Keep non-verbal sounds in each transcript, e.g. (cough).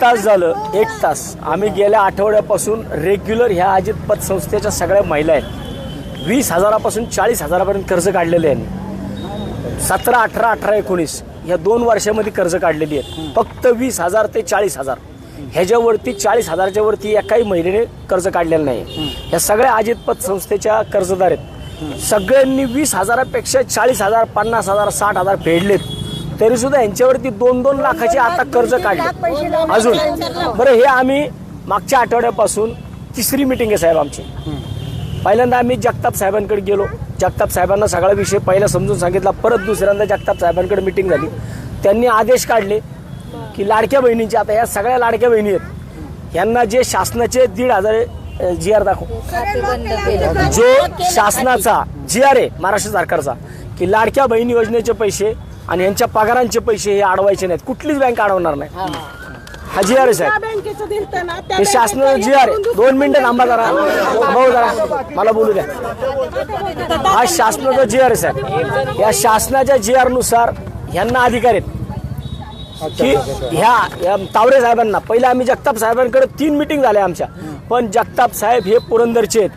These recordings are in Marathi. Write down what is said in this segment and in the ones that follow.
तास झालं एक तास. आम्ही गेल्या आठवड्यापासून रेग्युलर ह्या अजित पतसंस्थेच्या सगळ्या महिला आहेत. वीस हजारापासून चाळीस हजारापर्यंत कर्ज काढलेले आहे सतरा अठरा अठरा एकोणीस ह्या दोन वर्षामध्ये कर्ज काढलेली आहेत. फक्त वीस हजार ते चाळीस हजार. ह्याच्यावरती चाळीस हजारच्या वरती एकाही महिलेने कर्ज काढलेलं नाही. ह्या सगळ्या अजित पतसंस्थेच्या कर्जदार आहेत. सगळ्यांनी वीस हजारापेक्षा चाळीस हजार पन्नास हजार साठ हजार फेडलेत. तरी सुद्धा यांच्यावरती दोन दोन लाखाचे आता कर्ज काढले. अजून. बरं हे आम्ही मागच्या आठवड्यापासून तिसरी मिटिंग आहे साहेब आमची. पहिल्यांदा आम्ही जगताप साहेबांकडे गेलो. जगताप साहेबांना सगळा विषय पहिला समजून सांगितला. परत दुसऱ्यांदा जगताप साहेबांकडे मिटिंग झाली. त्यांनी आदेश काढले की लाडक्या बहिणींचे आता या सगळ्या लाडक्या बहिणी आहेत यांना जे शासनाचे दीड हजार जी आर दाखव. जो शासनाचा जी आर आहे महाराष्ट्र सरकारचा की लाडक्या बहीण योजनेचे पैसे आणि यांच्या पगारांचे पैसे हे अडवायचे नाहीत. कुठलीच बँक अडवणार नाही. हा. जी आर आहे साहेब. बँकेचं दिलतं ना त्या हे शासनाचं जी आर आहे दोन मिनिटं थांबा जरा. भाऊ जरा. मला बोलू द्या. हा शासनाचा जी आर आहे साहेब. या शासनाच्या जी आरनुसार ह्यांना अधिकार आहेत. की ह्या या तावरे साहेबांना पहिले आम्ही जगताप साहेबांकडे तीन मिटिंग झाल्या आमच्या. पण जगताप साहेब हे पुरंदरचे आहेत.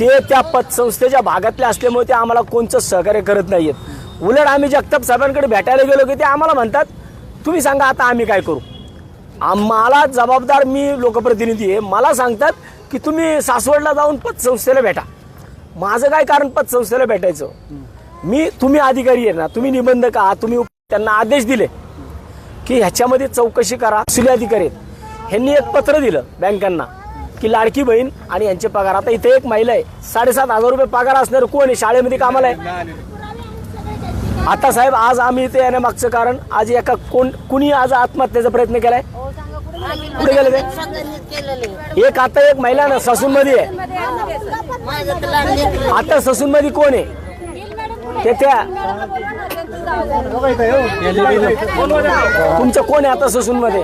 ते त्या पतसंस्थेच्या भागातले असल्यामुळे ते आम्हाला कोणचंच सहकार्य करत नाहीयेत. उलट आम्ही जगताप साहेबांकडे भेटायला गेलो की ते आम्हाला म्हणतात तुम्ही सांगा आता आम्ही काय करू? आम्हाला जबाबदार मी लोकप्रतिनिधी आहे. मला सांगतात की तुम्ही सासवडला जाऊन पतसंस्थेला भेटा. माझं काय कारण पतसंस्थेला भेटायचं? मी तुम्ही अधिकारी आहे ना तुम्ही निबंधक आहात तुम्ही त्यांना आदेश दिले की ह्याच्यामध्ये चौकशी करा. सुले अधिकारी आहेत. ह्यांनी एक पत्र दिलं बँकांना की लाडकी बहीण आणि यांचे पगार. आता इथे एक महिला आहे. साडेसात हजार रुपये पगार असणार कोण आहे? शाळेमध्ये कामाला आहे. आता साहेब आज आम्ही इथे येण्यामागचं कारण आज एका कोण कुणी आज आत्महत्येचा प्रयत्न केलाय? कुठे गेले ते? एक आता एक महिला ना ससून मध्ये आहे. आता ससून मध्ये कोण आहे? ते त्या तुमचं कोण आहे आता ससून मध्ये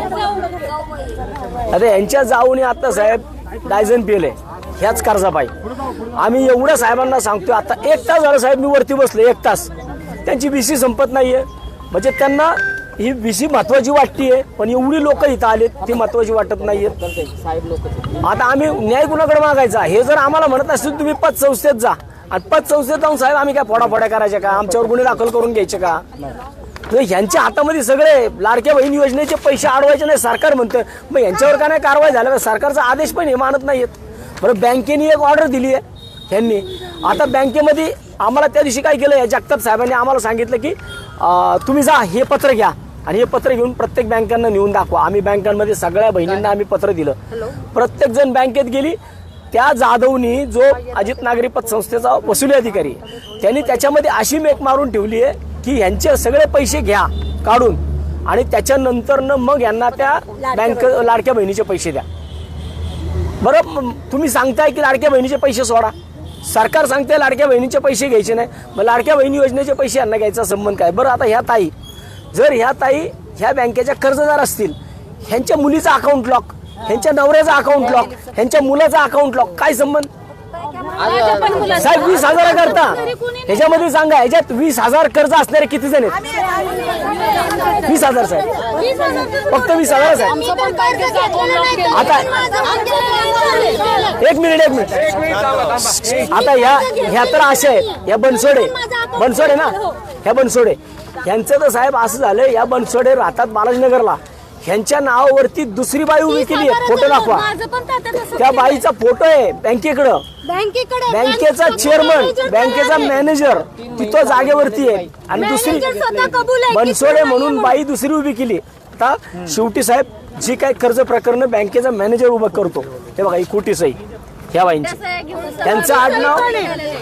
आता यांच्या जाऊन आता साहेब डायझन पिले ह्याच कर्जापाई आम्ही एवढ्या साहेबांना सांगतोय आता एक तास झालं साहेब मी वरती बसलो एक तास. त्यांची बीसी संपत नाहीये. म्हणजे त्यांना ही बीसी महत्वाची वाटतीये पण एवढी लोक इथं आलेत ती महत्वाची वाटत नाहीयेत आता आम्ही न्याय कुणाकडे मागायचा? हे जर आम्हाला म्हणत असतील तुम्ही पतसंस्थेत जा. आणि पतसंस्थेत जाऊन साहेब आम्ही काय फोडाफोड्या करायच्या का? आमच्यावर गुन्हे दाखल करून घ्यायचे का? म्हणजे ह्यांच्या हातामध्ये सगळे लाडक्या बहीण योजनेचे पैसे अडवायचे नाही सरकार म्हणतं मग यांच्यावर का नाही कारवाई झाल्या सरकारचा आदेश पण हे मानत नाहीयेत. बरं बँकेने एक ऑर्डर दिली आहे ह्यांनी. आता बँकेमध्ये आम्हाला त्या दिवशी काय केलं या जगताप साहेबांनी आम्हाला सांगितलं की तुम्ही जा हे पत्र घ्या. आणि हे पत्र घेऊन प्रत्येक बँकांना नेऊन दाखवा. आम्ही बँकांमध्ये सगळ्या बहिणींना आम्ही पत्र दिलं. प्रत्येक जण बँकेत गेली. त्या जाधवनी जो अजित नागरी पतसंस्थेचा वसुली अधिकारी त्यांनी त्याच्यामध्ये अशी मेक मारून ठेवली आहे की ह्यांचे सगळे पैसे घ्या काढून. आणि त्याच्यानंतर मग यांना त्या बँक लाडक्या बहिणीचे पैसे द्या. बरं तुम्ही सांगताय की लाडक्या बहिणीचे पैसे सोडा. सरकार सांगते लाडक्या बहिणीचे पैसे घ्यायचे नाही. मग लाडक्या बहिणी योजनेचे पैसे यांना घ्यायचा संबंध काय? बरं आता ह्या ताई जर ह्या ताई ह्या बँकेच्या कर्जदार असतील ह्यांच्या मुलीचा अकाउंट लॉक ह्यांच्या नवऱ्याचा अकाउंट लॉक ह्यांच्या मुलाचा अकाउंट लॉक काय संबंध? साहेब वीस हजार करता. ह्याच्यामध्ये सांगा ह्याच्यात वीस हजार कर्ज असणारे किती जण आहेत वीस हजार साहेब. फक्त वीस हजार साहेब. आता एक मिनिट एक मिनिट. आता ह्या ह्या तर अशा आहेत. या बनसोडे. बनसोडे ना? ह्या बनसोडे. ह्यांचं तर साहेब असं झालं या बनसोडे राहतात बालाजीनगरला. ह्यांच्या नावावरती दुसरी बाई उभी केली आहे. फोटो दाखवा. त्या बाईचा फोटो आहे बँकेकडं. बँकेकडे बँकेचा चेअरमन बँकेचा मॅनेजर तिथं जागेवरती आहे. आणि दुसरी बनसोडे म्हणून बाई दुसरी उभी केली. आता शेवटी साहेब जी काय कर्ज प्रकरण बँकेचा मॅनेजर उभं करतो. हे बघा ही खोटी सही. ह्या बाईंची. त्यांचं आडनाव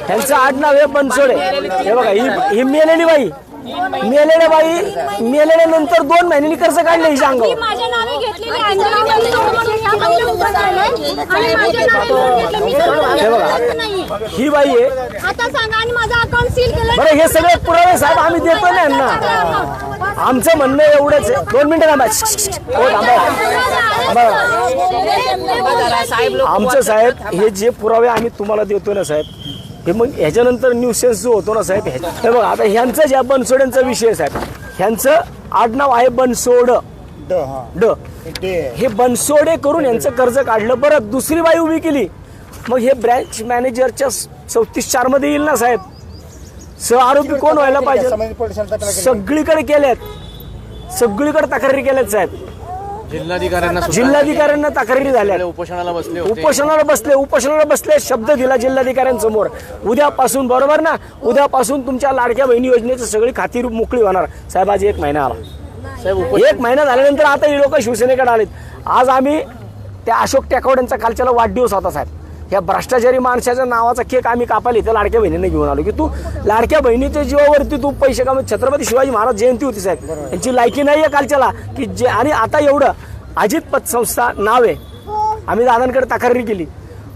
त्यांचं आडनाव हे बनसोडे. हे बघा ही मेलेली बाई. मेलेल्या बाई मेलेल्यानंतर दोन महिन्यांनी कर्ज काढले हिच्या अंगावर. माझ्या नावे घेतलेली अंजली बनसोड म्हणून ह्या बाईला उभं राहिलंय. आणि माझ्या नावे लोन घेतलं. मी तर हे बघा. नाहीये. ही बाई आहे. आता सांगा आणि माझं अकाउंट सील केलं बरं हे सगळे पुरावे साहेब आम्ही देतो ना. यांना आमचं म्हणणं एवढंच आहे. दोन मिनिटं थांबा. हो थांबा. आमचं साहेब हे जे पुरावे आम्ही तुम्हाला देतो ना साहेब हे मग ह्याच्यानंतर न्यूसेन्स जो होतो ना साहेब हे बघा आता ह्यांचं ज्या बनसोड्यांचा विषय आहे साहेब ह्यांचं आडनाव आहे बनसोड. ड हा. ड. डे हे बनसोडे करून यांचं कर्ज काढलं बरं दुसरी बाई उभी केली. मग हे ब्रँच मॅनेजरच्या चौतीस चारमध्ये येईल ना साहेब? सह आरोपी कोण व्हायला पाहिजे समाज पोलिसांना तक्रार केली. सगळीकडे केल्यात. सगळीकडे तक्रारी केल्यात साहेब. जिल्हाधिकाऱ्यांना जिल्हाधिकाऱ्यांना तक्रारी झाल्या. उपोषणाला बसले उपोषणाला बसले उपोषणाला बसले शब्द दिला जिल्हाधिकाऱ्यांसमोर. उद्यापासून बरोबर ना? उद्यापासून तुमच्या लाडक्या बहिणी योजनेची सगळी खाती मोकळी होणार. साहेब आज एक महिना आला. साहेब एक महिना झाल्यानंतर आता ही लोक शिवसेनेकडे आलेत. आज आम्ही त्या अशोक टेकवड्यांचा कालच्याला वाढदिवस होता साहेब. या भ्रष्टाचारी माणसाच्या नावाचा केक आम्ही कापायला इथं लाडक्या बहिणीने घेऊन आलो की तू लाडक्या बहिणीच्या जीवावरती तू पैसे कमवत छत्रपती शिवाजी महाराज जयंती होती साहेब. यांची लायकी नाही आहे कालच्याला. की जे आणि आता एवढं अजित पतसंस्था नाव आहे. आम्ही दादांकडे तक्रारी केली.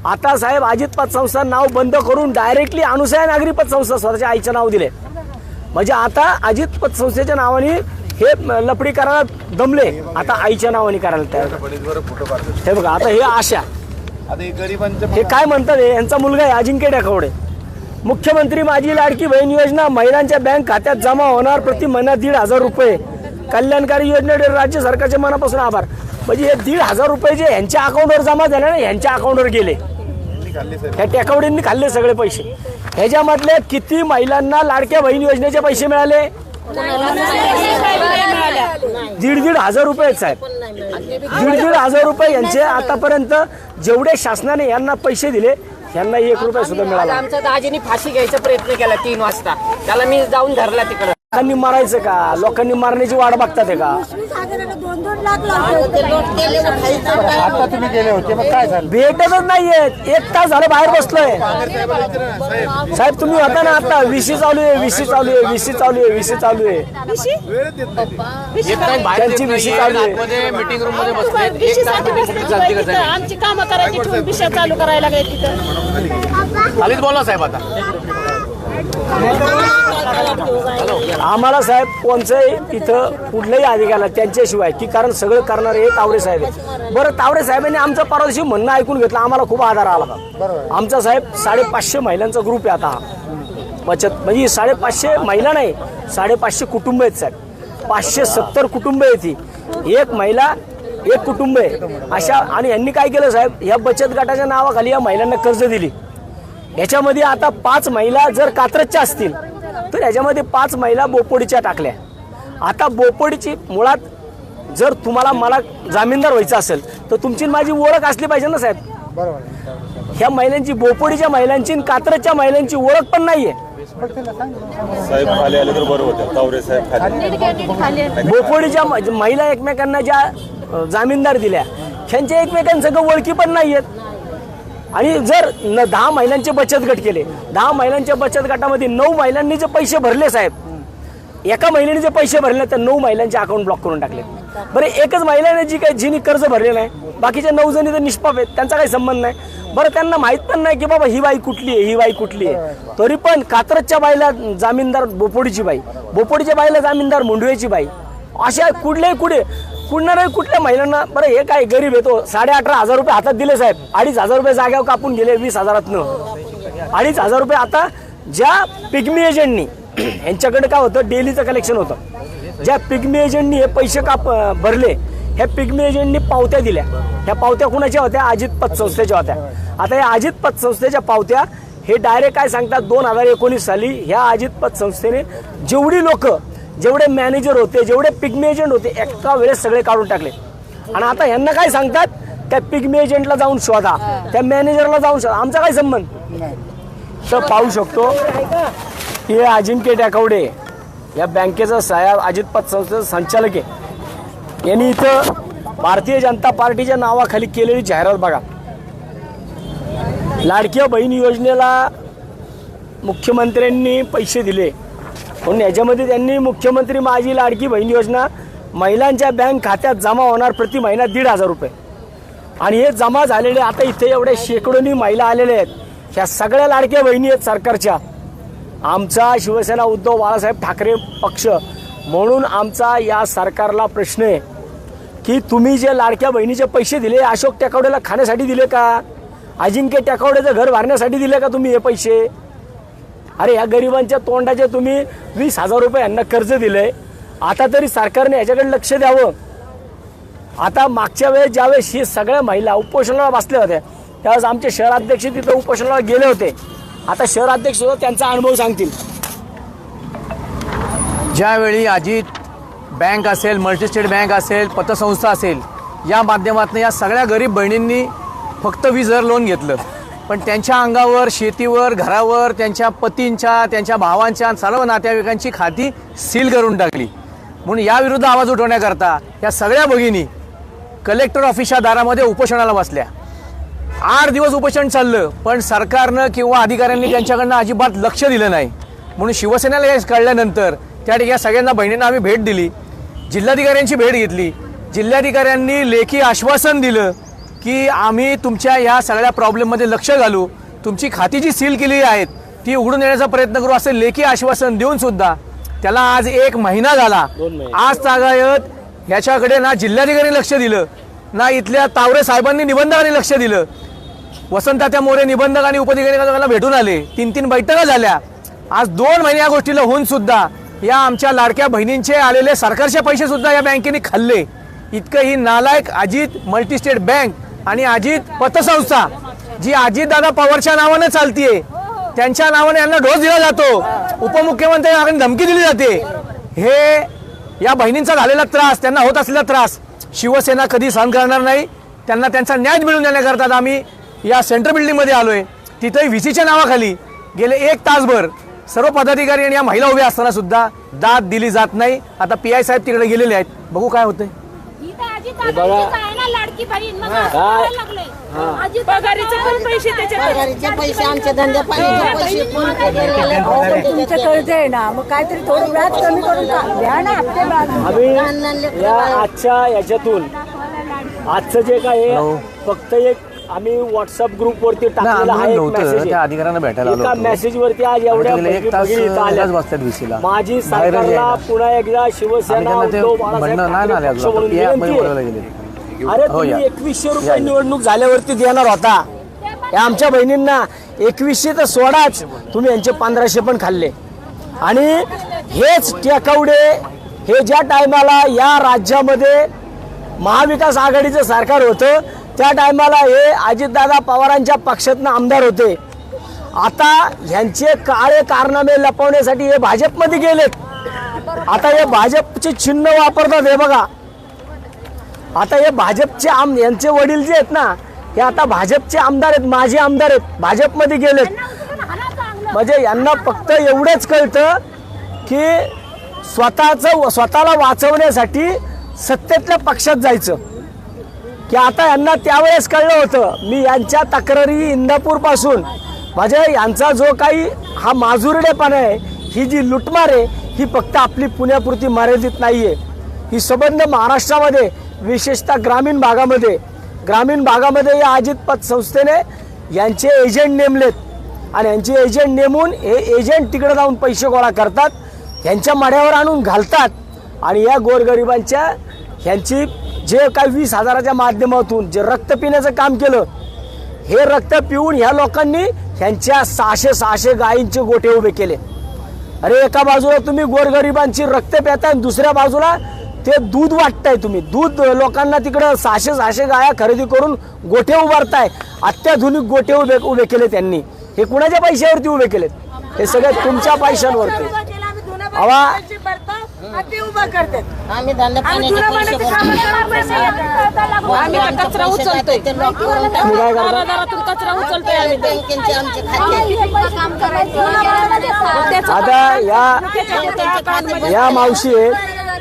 आता साहेब अजित पतसंस्था नाव बंद करून डायरेक्टली अनुसया नागरी पतसंस्था स्वतःच्या आईचं नाव दिले म्हणजे आता अजित पतसंस्थेच्या नावाने हे लपडी करायला दमले. आता आईच्या नावाने करायला तयार. हे बघा आता हे आशा. आता हे गरिबांचं हे काय म्हणतात हे? यांचा मुलगा आहे अजिंक्य ढेकवडे. मुख्यमंत्री माझी लाडकी बहीण योजना महिलांच्या बँक खात्यात जमा होणार प्रति महिना दीड हजार रुपये. कल्याणकारी योजनेकडे राज्य सरकारचे मनापासून आभार. म्हणजे हे दीड हजार रुपये जे यांच्या अकाउंटवर जमा झाले ना यांच्या अकाउंटवर गेले. ह्या टेकवडींनी खाल्ले सगळे पैसे. ह्याच्यामधले किती महिलांना लाडक्या बहीण योजनेचे पैसे मिळाले? दीड दीड हजार रुपये आहेत, साहेब. दीड दीड हजार रुपये यांचे आतापर्यंत जेवढे शासनाने यांना पैसे दिले यांना एक रुपया सुद्धा मिळाला आमच्या दाजीने फाशी घ्यायचा प्रयत्न केला तीन वाजता. त्याला मी जाऊन धरला तिकडं. लोकांनी मारायचं का लोकांनी मारण्याची वाट बघतात का दोन दोन लाख ते लोट केले तर खायचं काय? आता तुम्ही गेले होते मग काय झालं भेटतच नाहीयेत एक तास झालं बाहेर बसलोय साहेब तुम्ही होता ना आता विशी चालू आहे विशी चालू आहे विशी चालू आहे विशी चालू आहे येत नाही बाहेर त्यांची विशी नाहीये. चालू आहे. मीटिंग रूममध्ये बसले एक तास मीटिंग कुठे चालते का साहेब आमची कामं करायची ठेवून विषय चालू करायला लागले तिथं खालीच बोला साहेब आता आम्हाला साहेब कोणचंही इथं कुठलंही अधिकाऱ्याला त्यांच्याशिवाय की कारण सगळं करणारे हे तावडे साहेब आहेत. बरं तावडे साहेबांनी आमचं परवा दिवशी म्हणणं ऐकून घेतलं. आम्हाला खूप आधार आला. आमचा साहेब साडेपाचशे महिलांचा ग्रुप आहे आता. बचत म्हणजे साडेपाचशे महिला नाही साडेपाचशे कुटुंब आहेत साहेब. पाचशे सत्तर कुटुंब आहेत ही. एक महिला एक कुटुंब आहे. अशा आणि यांनी काय केलं साहेब? या बचत गटाच्या नावाखाली या महिलांना कर्ज दिली. याच्यामध्ये आता पाच महिला जर कात्रजच्या असतील तर याच्यामध्ये पाच महिला बोपोडीच्या टाकल्या. आता बोपोडीची मुळात जर तुम्हाला मला जामीनदार व्हायचं असेल तर तुमची आणि माझी ओळख असली पाहिजे ना साहेब? बरोबर ह्या महिलांची बोपोडीच्या महिलांची आणि कात्रजच्या महिलांची ओळख पण नाहीये. साहेब खाली आले तर बरं होतं. तावरे साहेब खाली बोपोडीच्या महिला एकमेकांना ज्या जामीनदार दिल्या ह्यांच्या एकमेकांसंग ओळखी पण नाहीयेत. आणि जर न दहा महिलांचे बचत गट केले दहा महिलांच्या बचत गटामध्ये नऊ महिलांनी जे पैसे भरले साहेब एका महिलेने जे पैसे भरले तर नऊ महिलांचे अकाउंट ब्लॉक करून टाकले. बरं एकच महिलाने जी काही जिनी कर्ज भरलेलं आहे बाकीच्या नऊ जणी तर निष्पाप आहेत त्यांचा काही संबंध नाही. बरं त्यांना माहीत पण नाही की बाबा ही बाई कुठली आहे ही बाई कुठली आहे. तरी पण कात्रजच्या बाईला जामीनदार बोपोडीची बाई बोपोडीच्या बाईला जामीनदार मुंडवेची बाई अशा कुठल्याही कुठे कुठणाऱ्या कुठल्या महिलांना? बरं हे काय गरीब येतो साडे अठरा हजार रुपये हातात दिले साहेब. अडीच हजार रुपये जाग्यावर कापून गेले वीस हजारातनं. अडीच हजार रुपये आता ज्या पिग्मी एजंटनी (clears throat) यांच्याकडे काय होतं? डेलीचं कलेक्शन होतं. ज्या पिग्मी एजंटनी हे पैसे काप भरले ह्या पिग्मी एजंटनी पावत्या दिल्या. ह्या पावत्या कुणाच्या होत्या? अजित पतसंस्थेच्या होत्या. आता या अजित पतसंस्थेच्या पावत्या हे डायरेक्ट काय सांगतात? दोन हजार एकोणीस साली ह्या अजित पतसंस्थेने जेवढी लोकं जेवढे मॅनेजर होते जेवढे पिग्मी एजंट होते एका वेळेस सगळे काढून टाकले. आणि आता ह्यांना काय सांगतात? त्या पिग्मी एजंटला जाऊन शोधा त्या मॅनेजरला जाऊन शोधा. आमचा काय संबंध? तर पाहू शकतो. हे अजिंक्य टाकवडे या बँकेचा साहेब अजित पतसंस्थेचा संचालक आहे. यांनी इथं भारतीय जनता पार्टीच्या नावाखाली केलेली जाहिरात बघा. लाडक्या बहीण योजनेला मुख्यमंत्र्यांनी पैसे दिले. म्हणून याच्यामध्ये त्यांनी मुख्यमंत्री माझी लाडकी बहीण योजना महिलांच्या बँक खात्यात जमा होणार प्रति महिना दीड हजार रुपये. आणि हे जमा झालेले आता इथे एवढे शेकडोनी महिला आलेल्या आहेत. ह्या सगळ्या लाडक्या बहिणी आहेत सरकारच्या. आमचा शिवसेना उद्धव बाळासाहेब ठाकरे पक्ष. म्हणून आमचा या सरकारला प्रश्न आहे की तुम्ही जे लाडक्या बहिणीचे पैसे दिले अशोक टेकावडेला खाण्यासाठी दिले का? अजिंक्य टेकावडेचं घर भरण्यासाठी दिले का तुम्ही हे पैसे? अरे या गरिबांच्या तोंडाचे तुम्ही वीस हजार रुपये यांना कर्ज दिलंय. आता तरी सरकारने याच्याकडे लक्ष द्यावं. आता मागच्या वेळेस ज्यावेळेस ही सगळ्या महिला उपोषणाला बसल्या होत्या त्यावेळेस आमचे शहराध्यक्ष तिथं उपोषणाला गेले होते. आता शहराध्यक्ष सुद्धा त्यांचा अनुभव सांगतील. ज्यावेळी अजित बँक असेल मल्टीस्टेट बँक असेल पतसंस्था असेल या माध्यमातून या सगळ्या गरीब बहिणींनी फक्त वीस हजार लोन घेतलं. पण त्यांच्या अंगावर शेतीवर घरावर त्यांच्या पतींच्या त्यांच्या भावांच्या सर्व नातेवाईकांची खाती सील करून टाकली. म्हणून याविरुद्ध आवाज उठवण्याकरता या सगळ्या भगिनी कलेक्टर ऑफिसच्या दारामध्ये उपोषणाला बसल्या. आठ दिवस उपोषण चाललं पण सरकारनं किंवा अधिकाऱ्यांनी त्यांच्याकडनं अजिबात लक्ष दिलं नाही. म्हणून शिवसेनेला हे कळल्यानंतर त्या ठिकाणी सगळ्यांना बहिणींना आम्ही भेट दिली. जिल्हाधिकाऱ्यांची भेट घेतली. जिल्हाधिकाऱ्यांनी लेखी आश्वासन दिलं की आम्ही तुमच्या या सगळ्या प्रॉब्लेममध्ये लक्ष घालू. तुमची खाती जी सील केली आहेत ती उघडून येण्याचा प्रयत्न करू असं लेखी आश्वासन देऊन सुद्धा त्याला आज एक महिना झाला. आज तागायत ह्याच्याकडे ना जिल्हाधिकारी लक्ष दिलं ना इथल्या तावरे साहेबांनी निबंधकांनी लक्ष दिलं. वसंतात्या मोरे निबंधक आणि उपनिबंधकांना भेटून आले. तीन तीन बैठका झाल्या. आज दोन महिने या गोष्टीला होऊन सुद्धा या आमच्या लाडक्या बहिणींचे आलेले सरकारचे पैसे सुद्धा या बँकेने खाल्ले. इतकं ही नालायक अजित मल्टीस्टेट बँक आणि अजित पतसंस्था जी अजितदादा पवारच्या नावानं चालतीये. त्यांच्या नावाने यांना डोस दिला जातो. उपमुख्यमंत्र्यांना धमकी दिली जाते. हे या बहिणींचा झालेला त्रास त्यांना होत असलेला त्रास शिवसेना कधी सहन करणार नाही. त्यांना त्यांचा न्याय मिळवून देण्याकरता आम्ही या सेंट्रल बिल्डिंगमध्ये आलोय. तिथेही व्ही सीच्या नावाखाली गेले एक तासभर सर्व पदाधिकारी आणि या महिला उभ्या असताना सुद्धा दाद दिली जात नाही. आता पी आय साहेब तिकडे गेलेले आहेत. बघू काय होतंय. इथं अजित दादांचीच आहे ना लाडकी बहीण मग असं करायला लागलंय. अजित पगारीचे पण पैसे त्याच्यात पगारीचे पैसे आमचे धंदे पाण्याचे पैसे फोन पे केलेले तुमचं कर्ज आहे ना मग काहीतरी थोडं व्याज कमी करून का द्या ना हप्ते बाजू आम्ही या आजच्या याच्यातून आजचं जे काय हो. आहे फक्त एक आम्ही व्हॉट्सअप ग्रुप वरती टाकलेला आंदोलन हा एक नव्हतं, मेसेज त्या अधिकाऱ्यांना भेटायला आलो एका होतो. मेसेज वरती आज एवढ्या गेले एक भगिनी- तास भगिनी इथं आल्या. उगाच बसतात VC ला. माझी बाहेरच सरकारला यायला. पुन्हा एकदा शिवसेना त्यांना ते उद्धव बाळासाहेब म्हणणं नाही ना ठाकरे आले पक्ष अजून. म्हणून PI मध्ये विनंती बोलायला आहे. गेले अरे हो, या. तुम्ही एकवीसशे रुपये या. निवडणूक झाल्यावरती देणार होता. या आमच्या बहिणींना एकवीसशे तर सोडाच. तुम्ही यांचे पंधराशे पण खाल्ले. आणि हेच टेकवडे हे ज्या टायमाला या राज्यामध्ये महाविकास आघाडीचं सरकार होतं त्या टायमाला हे अजितदादा पवारांच्या पक्षातनं आमदार होते. आता ह्यांचे काळे कारनामे लपवण्यासाठी हे भाजपमध्ये गेलेत. आता हे भाजपचे चिन्ह वापरतात हे बघा. आता हे भाजपचे आम यांचे वडील जे आहेत ना हे आता भाजपचे आमदार आहेत माझे आमदार आहेत. भाजपमध्ये गेलेत. म्हणजे यांना फक्त एवढंच कळतं की स्वतःचं स्वतःला वाचवण्यासाठी सत्तेतल्या पक्षात जायचं. की आता यांना त्यावेळेस कळलं होतं मी यांच्या तक्रारी इंदापूरपासून म्हणजे यांचा जो काही हा माजुरडेपणा आहे ही जी लुटमार आहे ही फक्त आपली पुण्यापुरती मर्यादित नाही आहे ही संबंध महाराष्ट्रामध्ये विशेषतः ग्रामीण भागामध्ये ग्रामीण भागामध्ये या अजित पत संस्थेने यांचे एजंट नेमलेत. आणि यांचे एजंट नेमून हे एजंट तिकडे जाऊन पैसे गोळा करतात यांच्या माड्यावर आणून घालतात. आणि या गोरगरिबांच्या ह्यांची जे काही वीस हजाराच्या माध्यमातून जे रक्त पिण्याचं काम केलं हे रक्त पिऊन ह्या लोकांनी ह्यांच्या सहाशे सहाशे गायींचे गोठे उभे केले. अरे एका बाजूला तुम्ही गोरगरिबांची रक्त प्याता आणि दुसऱ्या बाजूला ते दूध वाटताय तुम्ही. दूध लोकांना तिकडं सहाशे सहाशे गाया खरेदी करून गोठे उभारताय. अत्याधुनिक गोठे उभे उभे केले त्यांनी. हे कुणाच्या पैशावरती उभे केलेत? हे सगळे तुमच्या पैशांवरती. आम्ही आम्ही आता कचरा उचलतोय. कचरा उचलतोय. या या मावशी आहेत